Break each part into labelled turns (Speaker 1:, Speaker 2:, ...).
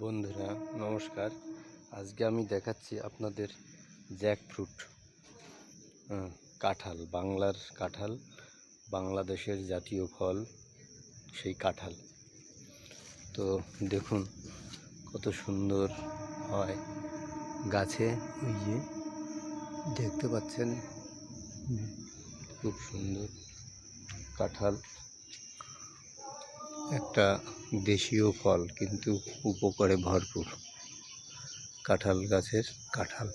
Speaker 1: বন্ধুরা, নমস্কার। আজকে আমি দেখাচ্ছি আপনাদের জ্যাক ফ্রুট কাঁঠাল, বাংলার কাঁঠাল, বাংলাদেশের জাতীয় ফল, সেই কাঁঠাল। তো দেখুন কত সুন্দর হয়। গাছে ওই যে দেখতে পাচ্ছেন? খুব সুন্দর কাঁঠাল। একটা দেশীয় ফল, কিন্তু উপকারে ভরপুর। কাঁঠাল গাছের কাঁঠাল।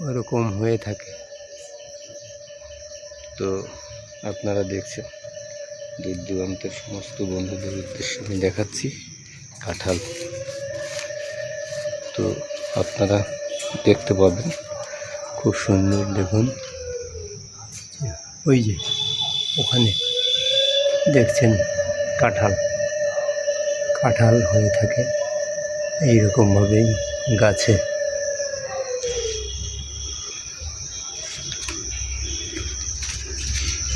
Speaker 1: ওরকম হয়ে থাকে। তো আপনারা দেখছেন দূর দূরান্তের সমস্ত বন্ধুদের উদ্দেশ্যে আমি দেখাচ্ছি কাঁঠাল। তো আপনারা দেখতে পাবেন, খুব সুন্দর দেখুন। ওই যে, ওখানে দেখছেন কাঁঠাল। কাঁঠাল হয়ে থাকে। এই এইরকমভাবেই গাছে।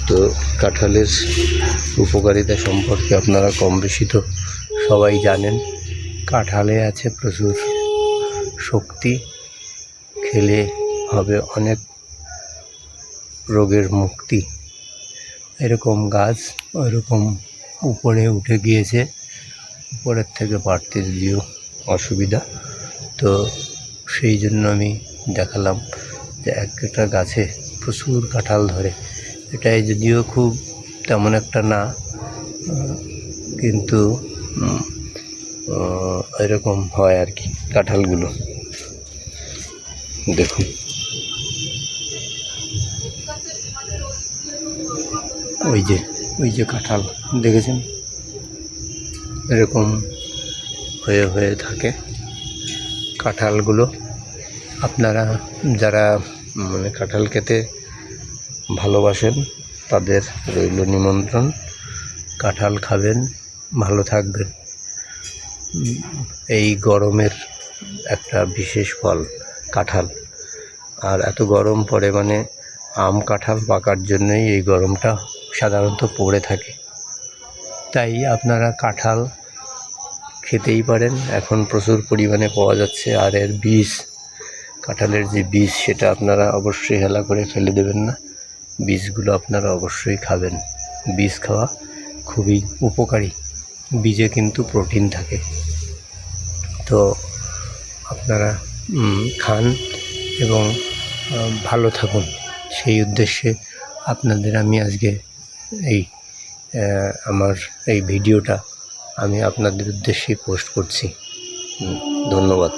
Speaker 1: তো কাঁঠালের উপকারিতা সম্পর্কে আপনারা কম বেশি তো সবাই জানেন। কাঁঠালে আছে প্রচুর শক্তি। খেলে হবে অনেক রোগের মুক্তি। এরকম গাছ ওইরকম উপরে উঠে গিয়েছে। উপরের থেকে বাড়তে যদিও অসুবিধা, তো সেই জন্য আমি দেখালাম যে একটা গাছে প্রচুর কাঁঠাল ধরে। এটাই যদিও খুব তেমন একটা না, কিন্তু এরকম হয় আর কি কাঁঠালগুলো। দেখুন। ওই যে ওই যে কাঁঠাল, দেখেছেন? এরকম হয়ে হয়ে থাকে কাঁঠালগুলো। আপনারা যারা মানে কাঁঠাল খেতে ভালোবাসেন, তাদের রইল নিমন্ত্রণ। কাঁঠাল খাবেন, ভালো থাকবেন। এই গরমের একটা বিশেষ ফল, কাঁঠাল। আর এত গরম পড়ে মানে আম কাঁঠাল পাকার জন্যই এই গরমটা সাধারণত পড়ে থাকে। তাই আপনারা কাঁঠাল খেতেই পারেন। এখন প্রচুর পরিমাণে পাওয়া যাচ্ছে আর এর বীজ, কাঁঠালের যে বীজ সেটা আপনারা অবশ্যই হেলা করে ফেলে দেবেন না। বীজগুলো আপনারা অবশ্যই খাবেন। বীজ খাওয়া খুবই উপকারী। বীজে কিন্তু প্রোটিন থাকে। তো আপনারা খান এবং ভালো থাকুন। সেই উদ্দেশ্যে আপনাদের আমি আজকে এই আমার এই ভিডিওটা আমি আপনাদের উদ্দেশ্যেই পোস্ট করছি। ধন্যবাদ।